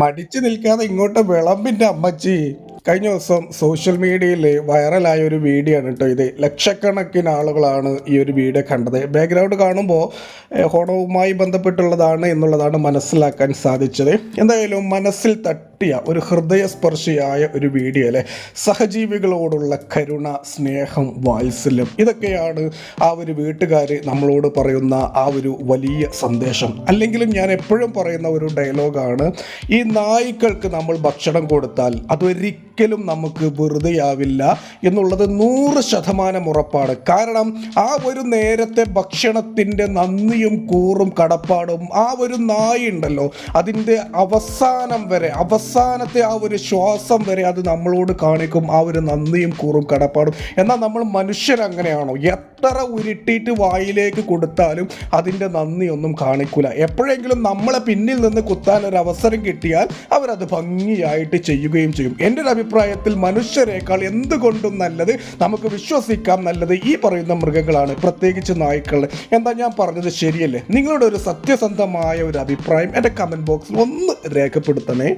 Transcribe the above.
മടിച്ചു നിൽക്കാതെ ഇങ്ങോട്ട് വിളമ്പിന്റെ അമ്മച്ചി. കഴിഞ്ഞ ദിവസം സോഷ്യൽ മീഡിയയിൽ വൈറലായ ഒരു വീഡിയോ ആണ് കേട്ടോ ഇത്. ലക്ഷക്കണക്കിന് ആളുകളാണ് ഈ ഒരു വീഡിയോ കണ്ടത്. ബാക്ക്ഗ്രൗണ്ട് കാണുമ്പോൾ ഹോണവുമായി ബന്ധപ്പെട്ടുള്ളതാണ് എന്നുള്ളതാണ് മനസ്സിലാക്കാൻ സാധിച്ചത്. എന്തായാലും മനസ്സിൽ തട്ടിയ ഒരു ഹൃദയസ്പർശിയായ ഒരു വീഡിയോ അല്ലേ സഹജീവികളോടുള്ള കരുണ സ്നേഹം വാത്സല്യം ഇതൊക്കെയാണ് ആ ഒരു വീട്ടുകാർ നമ്മളോട് പറയുന്ന ആ ഒരു വലിയ സന്ദേശം. അല്ലെങ്കിലും ഞാൻ എപ്പോഴും പറയുന്ന ഒരു ഡയലോഗാണ് ഈ നായ്ക്കൾക്ക് നമ്മൾ ഭക്ഷണം കൊടുത്താൽ അതൊരിക്കലും നമുക്ക് വെറുതെയാവില്ല എന്നുള്ളത് നൂറ് ശതമാനം ഉറപ്പാണ്. കാരണം ആ ഒരു നേരത്തെ ഭക്ഷണത്തിന്റെ നന്ദിയും കൂറും കടപ്പാടും ആ ഒരു നായ ഉണ്ടല്ലോ അതിന്റെ അവസാനം വരെ അവസാനത്തെ ആ ഒരു ശ്വാസം വരെ അത് നമ്മളോട് കാണിക്കും ആ ഒരു നന്ദിയും കൂറും കടപ്പാടും. എന്നാൽ നമ്മൾ മനുഷ്യരങ്ങനെയാണോ? എത്ര ഉരുട്ടിയിട്ട് വായിലേക്ക് കൊടുത്താലും അതിന്റെ നന്ദിയൊന്നും കാണിക്കില്ല എപ്പോഴെങ്കിലും നമ്മളെ പിന്നിൽ നിന്ന് കുത്താൻ ഒരു അവസരം കിട്ടിയാൽ അവരത് ഭംഗിയായിട്ട് ചെയ്യുകയും ചെയ്യും. എന്റെ ഒരു അഭിപ്രായത്തിൽ മനുഷ്യരെക്കാൾ എന്തുകൊണ്ടും നല്ലത് നമുക്ക് വിശ്വസിക്കാം നല്ലത് ഈ പറയുന്ന മൃഗങ്ങളാണ് പ്രത്യേകിച്ച് നായ്ക്കൾ. എന്താ ഞാൻ പറഞ്ഞത് ശരിയല്ലേ? നിങ്ങളുടെ ഒരു സത്യസന്ധമായ ഒരു അഭിപ്രായം എന്റെ കമന്റ് ബോക്സിൽ ഒന്ന് രേഖപ്പെടുത്തണേ.